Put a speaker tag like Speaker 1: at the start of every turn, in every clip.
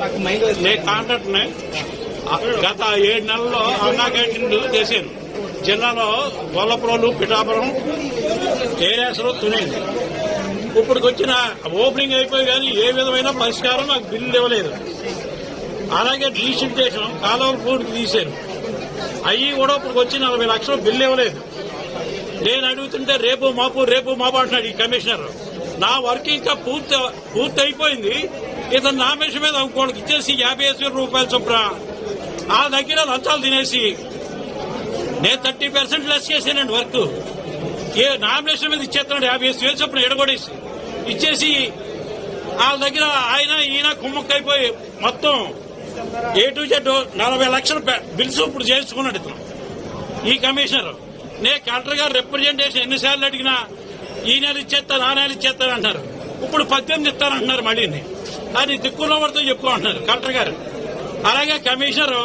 Speaker 1: నేను కాంట్రాక్ట్ గత ఏడు నెలల్లో అన్నా క్యాంటీన్లు చేశాను. జిల్లాలో గొల్లపురంలు పిఠాపురం ఏరియాస్లో తునేది. ఇప్పుడు వచ్చిన ఓపెనింగ్ అయిపోయి కానీ ఏ విధమైన పరిష్కారం నాకు బిల్లు ఇవ్వలేదు. అలాగే డీసిమిటేషన్ కాలువల పూర్తి తీశారు అయ్యి కూడా ఇప్పుడు వచ్చి నలభై లక్షలు బిల్లు ఇవ్వలేదు. నేను అడుగుతుంటే రేపు మాపు రేపు మాపు అంటున్నాడు ఈ కమిషనర్. నా వర్క్ ఇంకా పూర్తి పూర్తి అయిపోయింది ఇతను నా మీద ఇంకోటికి ఇచ్చేసి యాభై ఐదు వేల రూపాయలు చొప్పున. ఆ దగ్గర లంచాలు తినేసి. నేను థర్టీ పర్సెంట్ లెస్ చేశానండి వర్క్. ఏ నామినేషన్ మీద ఇచ్చేస్తున్నాడు యాభై ఐదు వేలు చొప్పున ఎడగొడేసి ఇచ్చేసి వాళ్ళ దగ్గర ఆయన ఈయన కుమ్మక్కైపోయి మొత్తం ఏ టు జెడ్ నలభై లక్షల బిల్స్ ఇప్పుడు చేసుకున్నాడు ఇతను. ఈ కమిషనర్. నేను కలెక్టర్ గారు రిప్రజెంటేషన్ ఎన్నిసార్లు అడిగినా ఈ నెల ఇచ్చేస్తాను ఆ నెల ఇచ్చేస్తాను అంటారు ఇప్పుడు పద్దెనిమిది ఇస్తానంటున్నారు మళ్ళీ అది దిక్కున్నవాడితో చెప్పుకుంటున్నారు కలెక్టర్ గారు. అలాగే కమిషనర్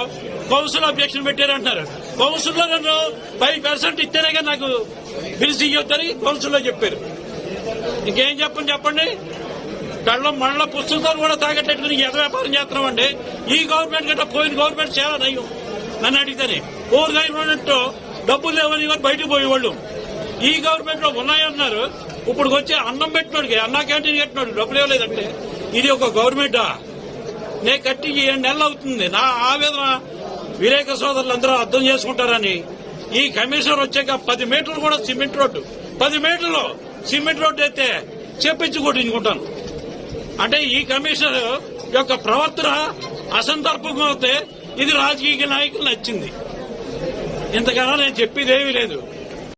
Speaker 1: కౌన్సిల్ అబ్జెక్షన్ పెట్టారంటున్నారు కౌన్సిల్లో నన్ను ఫైవ్ పర్సెంట్ ఇస్తేనే కానీ నాకు బిల్స్ ఇవ్వద్దని కౌన్సిల్లో చెప్పారు. ఇంకేం చెప్పని చెప్పండి? కళ్ళం మళ్ళ పుస్తకాలు కూడా తాగట్టేట్టుకుని ఎద వ్యాపారం చేస్తున్నామండి. ఈ గవర్నమెంట్ కంటే పోయిన గవర్నమెంట్ చాలా నయ్యం నన్ను అడిగితేనే. ఓర్ గవర్నమెంట్ డబ్బులు లేవని కూడా బయటకు పోయేవాళ్ళు. ఈ గవర్నమెంట్లో ఉన్నాయన్నారు. ఇప్పుడు వచ్చి అన్నం పెట్టినోడికి అన్నా క్యాంటీన్ కట్టినోడు డబ్బులు ఇవ్వలేదంటే. ఇది ఒక గవర్నమెంటా? నేను కట్టి ఏడు నెలలు అవుతుంది. నా ఆవేదన విలేక సోదరులు అందరూ అర్థం చేసుకుంటారని. ఈ కమిషనర్ వచ్చాక పది మీటర్లు కూడా సిమెంట్ రోడ్డు. పది మీటర్లు సిమెంట్ రోడ్డు అయితే చెప్పించి కొట్టించుకుంటాను. అంటే ఈ కమిషనర్ యొక్క ప్రవర్తన అసందర్భంగా అయితే ఇది రాజకీయ నాయకులు నచ్చింది. ఇంతకన్నా నేను చెప్పేది ఏమీ లేదు.